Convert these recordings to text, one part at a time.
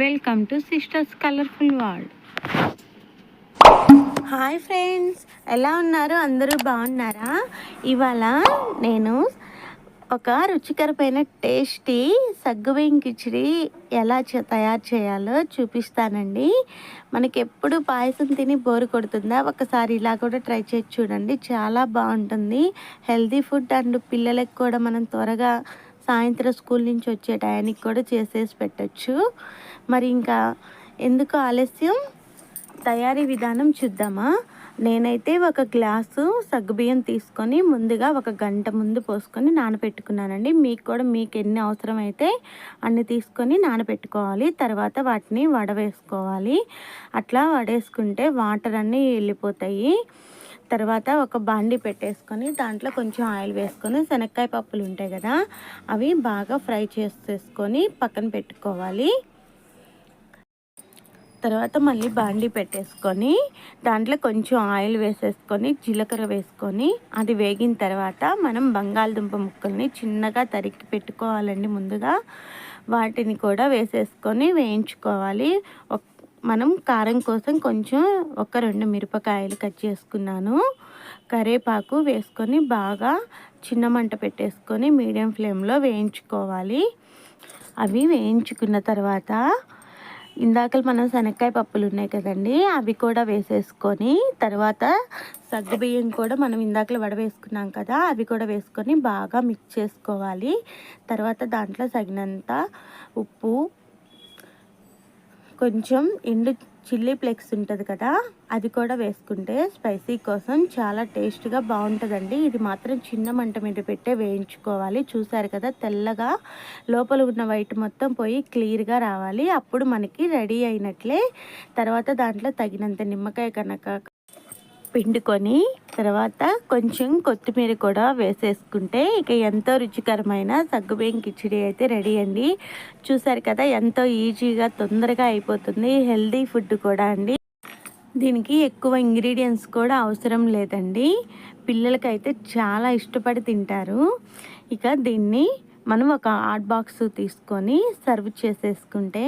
Welcome to sisters colourful world hi friends ఎలా ఉన్నారు? అందరూ బాగున్నారా? ఇవాళ నేను ఒక రుచికరమైన టేస్టీ సగ్గుబియ్యం కిచిడి ఎలా తయారు చేయాలో చూపిస్తానండి. మనకి ఎప్పుడు పాయసం తిని బోరు కొడుతుందా? ఒకసారి ఇలా కూడా ట్రై చేసి చూడండి. చాలా బాగుంటుంది. హెల్తీ ఫుడ్ అండ్ పిల్లలకు కూడా మనం త్వరగా సాయంత్రం స్కూల్ నుంచి వచ్చే టయానికి కూడా చేసేసి పెట్టచ్చు. మరి ఇంకా ఎందుకు ఆలస్యం? తయారీ విధానం చూద్దామా? నేనైతే ఒక గ్లాసు సగ్గుబియ్యం తీసుకొని ముందుగా ఒక గంట ముందు పోసుకొని నానబెట్టుకున్నానండి. మీకు కూడా మీకు ఎన్ని అవసరమైతే అన్ని తీసుకొని నానబెట్టుకోవాలి. తర్వాత వాటిని వడవేసుకోవాలి. అట్లా వడేసుకుంటే వాటర్ అన్నీ వెళ్ళిపోతాయి. తర్వాత ఒక బాండి పెట్టేసుకొని దాంట్లో కొంచెం ఆయిల్ వేసుకొని శనక్కాయ పప్పులు ఉంటాయి కదా అవి బాగా ఫ్రై చేసేసుకొని పక్కన పెట్టుకోవాలి. తర్వాత మళ్ళీ బాండీ పెట్టేసుకొని దాంట్లో కొంచెం ఆయిల్ వేసేసుకొని జీలకర్ర వేసుకొని అది వేగిన తర్వాత మనం బంగాళదుంప ముక్కల్ని చిన్నగా తరిగి పెట్టుకోవాలండి ముందుగా. వాటిని కూడా వేసేసుకొని వేయించుకోవాలి. ఒక్- మనం కారం కోసం కొంచెం ఒక రెండు మిరపకాయలు కట్ చేసుకున్నాను. కరేపాకు వేసుకొని బాగా చిన్న మంట పెట్టేసుకొని మీడియం ఫ్లేమ్లో వేయించుకోవాలి. అవి వేయించుకున్న తర్వాత ఇందాక మనం శనక్కాయ పప్పులు ఉన్నాయి కదండి అవి కూడా వేసేసుకొని తర్వాత సగ్గుబియ్యం కూడా మనం ఇందాకలో వడవేసుకున్నాం కదా అవి కూడా వేసుకొని బాగా మిక్స్ చేసుకోవాలి. తర్వాత దాంట్లో తగినంత ఉప్పు కొంచెం ఎండు చిల్లీ ఫ్లెక్స్ ఉంటుంది కదా అది కూడా వేసుకుంటే స్పైసీ కోసం చాలా టేస్ట్గా బాగుంటుందండి. ఇది మాత్రం చిన్న మంట మీద పెట్టే వేయించుకోవాలి. చూసారు కదా తెల్లగా లోపల ఉన్న వైట్ మొత్తం పోయి క్లియర్గా రావాలి. అప్పుడు మనకి రెడీ అయినట్లే. తర్వాత దాంట్లో తగినంత నిమ్మకాయ కనుక పిండుకొని తర్వాత కొంచెం కొత్తిమీర కూడా వేసేసుకుంటే ఇక ఎంతో రుచికరమైన సగ్గుబియ్యం కిచిడి అయితే రెడీ అండి. చూసారు కదా ఎంతో ఈజీగా తొందరగా అయిపోతుంది హెల్దీ ఫుడ్ కూడా అండి. దీనికి ఎక్కువ ఇంగ్రీడియంట్స్ కూడా అవసరం లేదండి. పిల్లలకైతే చాలా ఇష్టపడి తింటారు. ఇక దీన్ని మనం ఒక హాట్ బాక్స్ తీసుకొని సర్వ్ చేసేసుకుంటే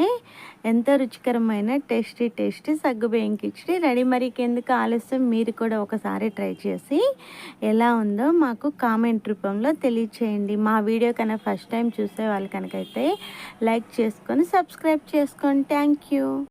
ఎంతో రుచికరమైన టేస్టీ టేస్టీ సగ్గుబియ్యం కిచిడి రెడీ మరికి ఎందుకు ఆలస్యం? మీరు కూడా ఒకసారి ట్రై చేసి ఎలా ఉందో మాకు కామెంట్ రూపంలో తెలియచేయండి. మా వీడియో కన్నా ఫస్ట్ టైం చూసే వాళ్ళు కనుకైతే లైక్ చేసుకొని సబ్స్క్రైబ్ చేసుకోండి. Thank you